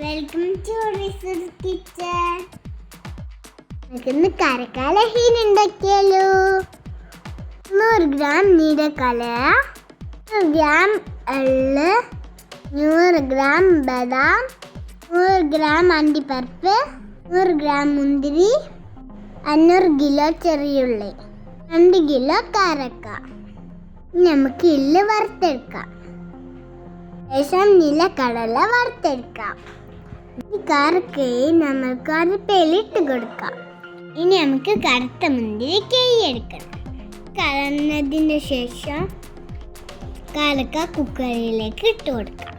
Welcome to kitchen നമുക്കിന്ന് കരക്കാലഹീൻ ഉണ്ടാക്കിയാലോ? നൂറ് ഗ്രാം നീരക്കല നൂറ് ഗ്രാം എള്ള് നൂറ് ഗ്രാം ബദാം നൂറ് ഗ്രാം അണ്ടിപ്പരിപ്പ് നൂറ് ഗ്രാം മുന്തിരി അഞ്ഞൂറ് കിലോ ചെറിയുള്ളി രണ്ട് കിലോ കാരക്ക. നമുക്ക് ഇല്ല് വറുത്തെടുക്കാം. ശേഷം നിലക്കടല വറുത്തെടുക്കാം. കറുക്ക് നമുക്ക് അരപ്പയിലിട്ട് കൊടുക്കാം. ഇനി നമുക്ക് കറുത്ത മുന്തിരി കൈയെടുക്കണം കലർന്നതിന് ശേഷം കലക്ക കുക്കറിലേക്ക് ഇട്ട് കൊടുക്കാം.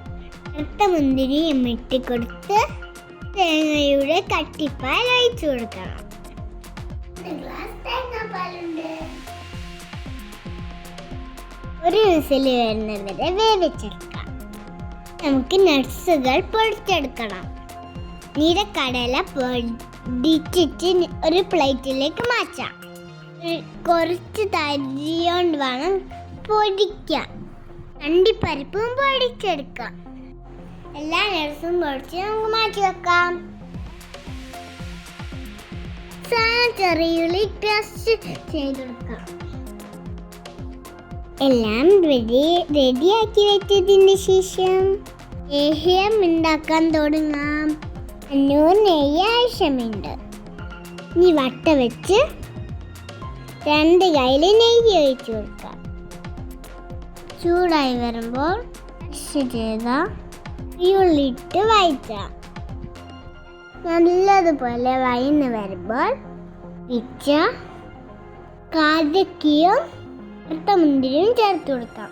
കറുത്ത മുന്തിരി ഇട്ട് കൊടുത്ത് തേങ്ങയുടെ കട്ടിപ്പാൽ ഒഴിച്ചു കൊടുക്കണം. ഒരു ഗ്ലാസ് തേങ്ങാപ്പാലുണ്ട് ഒരു വിസിൽ വരുന്നത് വരെ വേവിച്ചെടുക്കാം. നമുക്ക് നട്സുകൾ പൊടിച്ചെടുക്കണം. നീരക്കടല പൊടിച്ചിട്ട് ഒരു പ്ലേറ്റിലേക്ക് മാറ്റാം. കുറച്ച് തരി കൊണ്ട് വേണം പൊടിക്കാം അണ്ടിപ്പരിപ്പും പൊടിച്ചെടുക്കാം. എല്ലാ നേഴ്സും പൊടിച്ച് നമുക്ക് മാറ്റി വെക്കാം. ചെറിയുള്ളി ക്രഷ് ചെയ്തെടുക്കാം എല്ലാം റെഡി റെഡിയാക്കി വെച്ചതിന് ശേഷം ലേഹ്യം ഉണ്ടാക്കാൻ തുടങ്ങാം. നെയ്യ് ആവശ്യമുണ്ട്. ഇനി വട്ട വെച്ച് രണ്ട് കയ്യിൽ നെയ്യ് ഒഴിച്ചു കൊടുക്കാം. ചൂടായി വരുമ്പോൾ ചെയ്ത ഉള്ളിട്ട് വയറ്റാം നല്ലതുപോലെ വയന്ന് വരുമ്പോൾ പിച്ച കാതക്കിയും കറുത്ത മുന്തിരിയും ചേർത്ത് കൊടുക്കാം.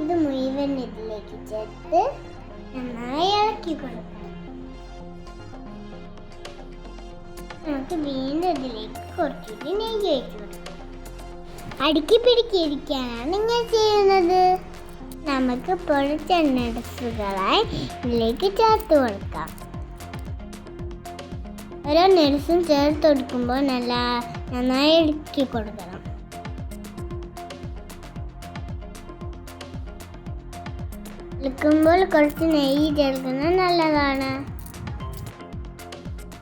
ഇത് മുഴുവൻ ഇതിലേക്ക് ചേർത്ത് നന്നായി ഇളക്കി കൊടുക്കുക. നമുക്ക് വീണ്ടും ഇതിലേക്ക് കുറച്ചുകൂടി നെയ്യ് ഒഴിച്ചു കൊടുക്കാം അടുക്കി പിടിക്കിരിക്കാനാണ് ഇങ്ങനെ ചെയ്യുന്നത്. നമുക്ക് പൊളിച്ചെണ്ണസുകളായി ഇതിലേക്ക് ചേർത്ത് കൊടുക്കാം. ഓരോ നെഡ്സും ചേർത്ത് കൊടുക്കുമ്പോൾ നല്ല നന്നായി ഇളക്കി കൊടുക്കണം. ഇളക്കുമ്പോൾ കുറച്ച് നെയ്യ് ചേർക്കുന്നത് നല്ലതാണ്.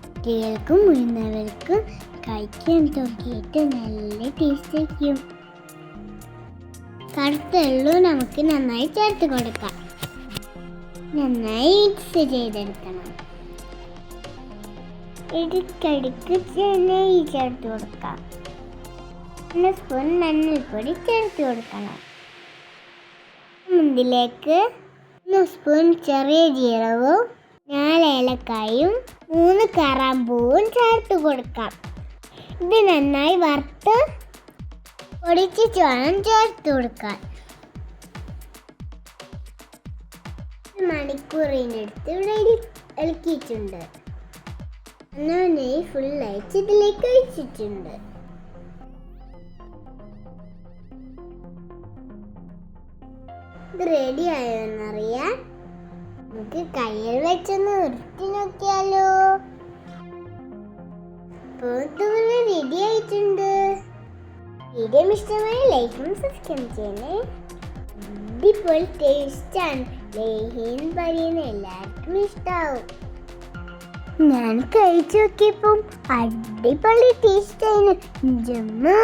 കുട്ടികൾക്കും മുഴുന്നവർക്കും കഴിക്കാൻ തുടങ്ങിയിട്ട് നല്ല ടേസ്റ്റ് വയ്ക്കും കറുത്ത എള്ളും നമുക്ക് നന്നായി ചേർത്ത് കൊടുക്കാം. നന്നായി മിക്സ് ചെയ്തെടുക്കണം. ഇടയ്ക്കിടയ്ക്ക് നെയ്യ് ചേർത്ത് കൊടുക്കാം. പിന്നെ സ്പൂൺ മഞ്ഞൾപ്പൊടി ചേർത്ത് കൊടുക്കണം. ഇതിലേക്ക് മൂന്ന് സ്പൂൺ ചെറിയ ജീരകവും നാല് ഏലക്കായും മൂന്ന് കറാമ്പൂവും ചേർത്ത് കൊടുക്കാം. ഇത് നന്നായി വറുത്ത് പൊടിച്ച് വേണം ചേർത്ത് കൊടുക്കാൻ മണിക്കൂറിനടുത്ത് ഇവിടെ ഇളക്കിയിട്ടുണ്ട്. നന്നായി ഫുള്ളായിട്ട് ഇതിലേക്ക് ഒഴിച്ചിട്ടുണ്ട്. റെഡി ആയോന്നറിയാൻ നമുക്ക് കയ്യിൽ വെച്ചൊന്ന് ഉരുട്ടി നോക്കിയാലോ? ഇപ്പോൾ റെഡി ആയിട്ടുണ്ട്. വീഡിയോ ഇഷ്ടമായി ലൈക്കും സബ്സ്ക്രൈബ് ചെയ്യണേ. അടിപൊളി ടേസ്റ്റാണ് ലേഹിൻ പറയുന്ന എല്ലാവർക്കും ഇഷ്ടാവും. ഞാൻ കഴിച്ചു നോക്കിയപ്പം അടിപൊളി ടേസ്റ്റ് ആയിരുന്നു. ജമ്മു